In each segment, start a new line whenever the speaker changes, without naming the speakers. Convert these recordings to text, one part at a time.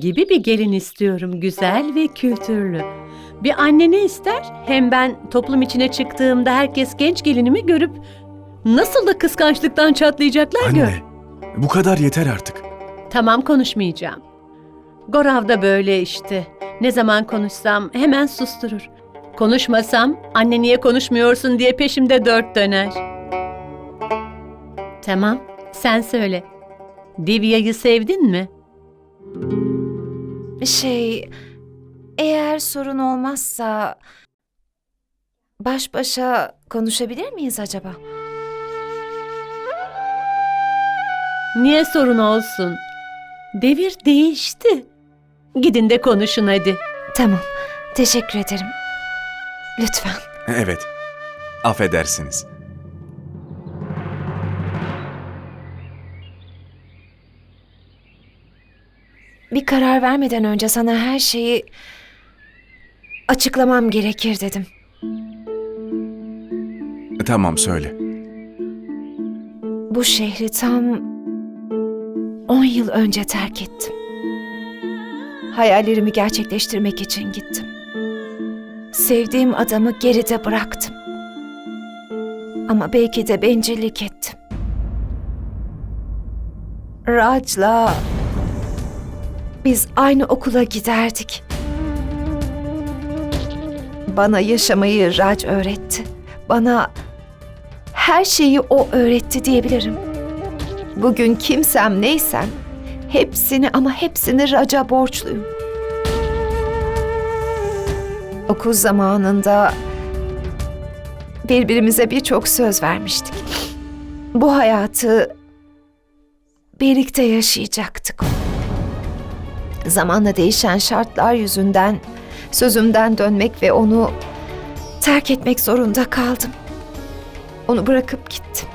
gibi bir gelin istiyorum. Güzel ve kültürlü. Bir anne ne ister? Hem ben toplum içine çıktığımda herkes genç gelinimi görüp nasıl da kıskançlıktan çatlayacaklar gör.
Anne, bu kadar yeter artık.
Tamam konuşmayacağım. Gorav da böyle işte. Ne zaman konuşsam hemen susturur. Konuşmasam anne niye konuşmuyorsun diye peşimde dört döner. Tamam, sen söyle. Divya'yı sevdin mi?
Şey, eğer sorun olmazsa baş başa konuşabilir miyiz acaba?
Niye sorun olsun? Devir değişti. Gidin de konuşun hadi.
Tamam, teşekkür ederim. Lütfen.
Evet, affedersiniz.
Bir karar vermeden önce sana her şeyi açıklamam gerekir dedim.
Tamam söyle.
Bu şehri tam 10 yıl önce terk ettim. Hayallerimi gerçekleştirmek için gittim. Sevdiğim adamı geride bıraktım. Ama belki de bencillik ettim. Raj'la biz aynı okula giderdik. Bana yaşamayı Raj öğretti. Bana her şeyi o öğretti diyebilirim. Bugün kimsem neysem hepsini ama hepsini Raj'a borçluyum. Okul zamanında birbirimize birçok söz vermiştik. Bu hayatı birlikte yaşayacaktık. Zamanla değişen şartlar yüzünden sözümden dönmek ve onu terk etmek zorunda kaldım. Onu bırakıp gittim.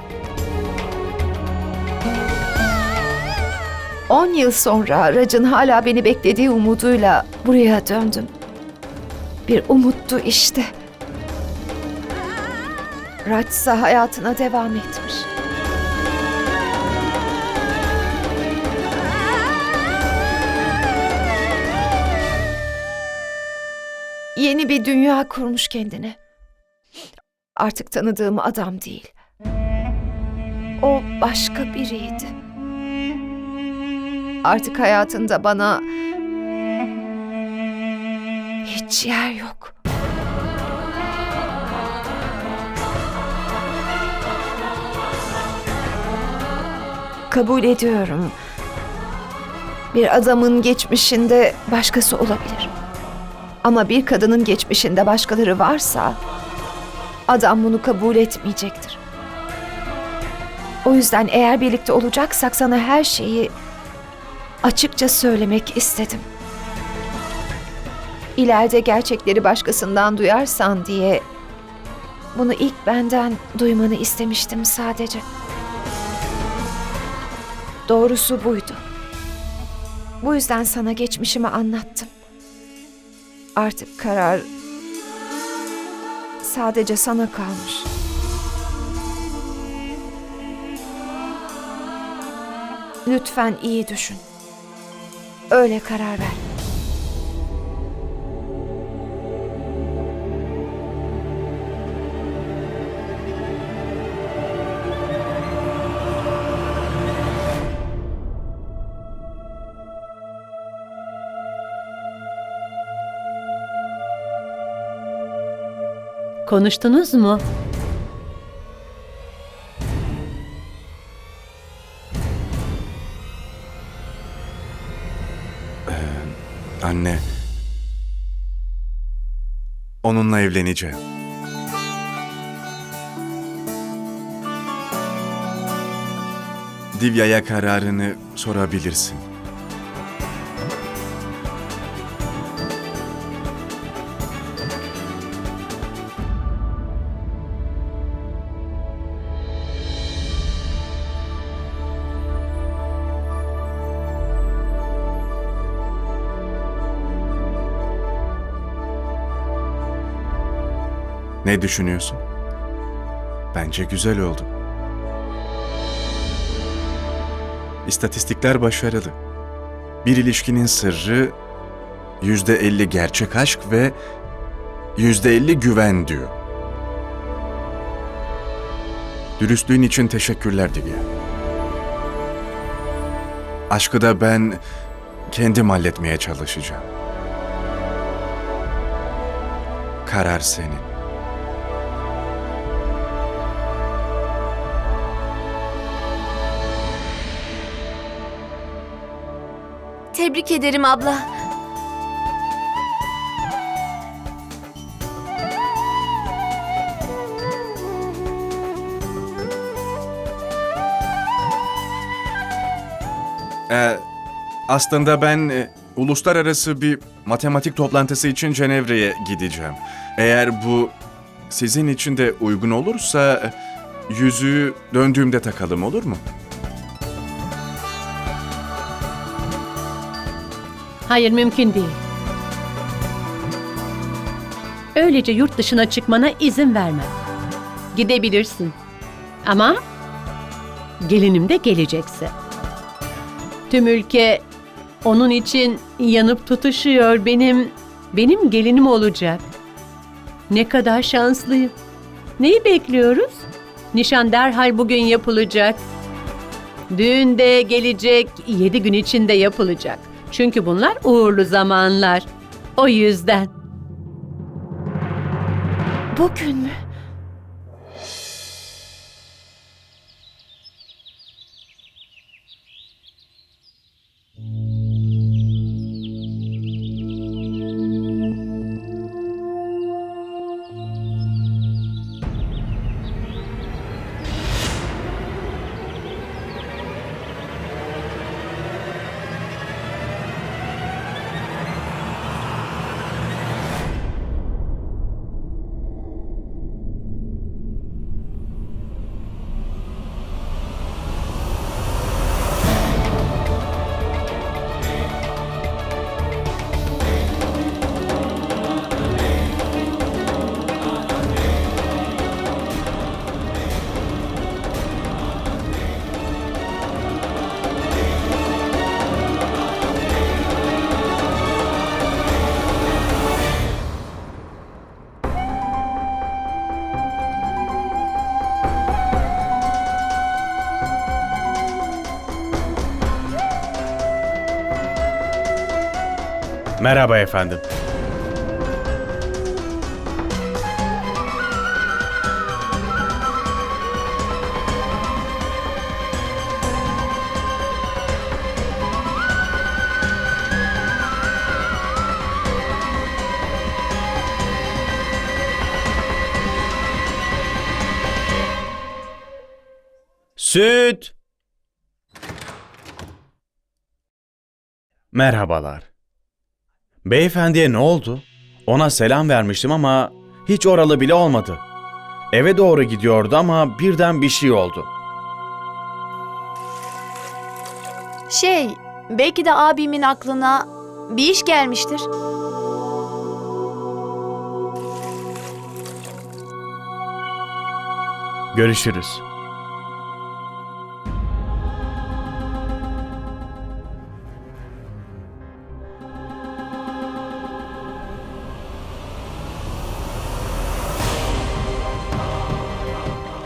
10 yıl sonra Rac'ın hala beni beklediği umuduyla buraya döndüm. Bir umuttu işte. İse hayatına devam etmiş. Yeni bir dünya kurmuş kendine. Artık tanıdığım adam değil. O başka biriydi. Artık hayatında bana hiç yer yok. Kabul ediyorum. Bir adamın geçmişinde başkası olabilir. Ama bir kadının geçmişinde başkaları varsa adam bunu kabul etmeyecektir. O yüzden eğer birlikte olacaksak sana her şeyi açıkça söylemek istedim. İleride gerçekleri başkasından duyarsan diye bunu ilk benden duymanı istemiştim sadece. Doğrusu buydu. Bu yüzden sana geçmişimi anlattım. Artık karar sadece sana kalmış. Lütfen iyi düşün. Öyle karar ver.
Konuştunuz mu?
Anne. Onunla evleneceğim. Divya'ya kararını sorabilirsin. Ne düşünüyorsun? Bence güzel oldu. İstatistikler başarılı. Bir ilişkinin sırrı yüzde elli gerçek aşk ve yüzde elli güven diyor. Dürüstlüğün için teşekkürler Divya. Aşkı da ben kendim halletmeye çalışacağım. Karar senin.
Tebrik ederim abla.
Ee, aslında ben e, uluslararası bir matematik toplantısı için Cenevre'ye gideceğim. Eğer bu sizin için de uygun olursa e, yüzüğü döndüğümde takalım olur mu?
Hayır mümkün değil. Öylece yurt dışına çıkmana izin vermem. Gidebilirsin. Ama gelinim de gelecekse. Tüm ülke onun için yanıp tutuşuyor. Benim benim gelinim olacak. Ne kadar şanslıyım. Neyi bekliyoruz? Nişan derhal bugün yapılacak. Düğün de gelecek, yedi gün içinde yapılacak. Çünkü bunlar uğurlu zamanlar. O yüzden.
Bugün mü?
Merhaba efendim. Süt. Merhabalar. Beyefendiye ne oldu? Ona selam vermiştim ama hiç oralı bile olmadı. Eve doğru gidiyordu ama birden bir şey oldu.
Şey, belki de abimin aklına bir iş gelmiştir.
Görüşürüz.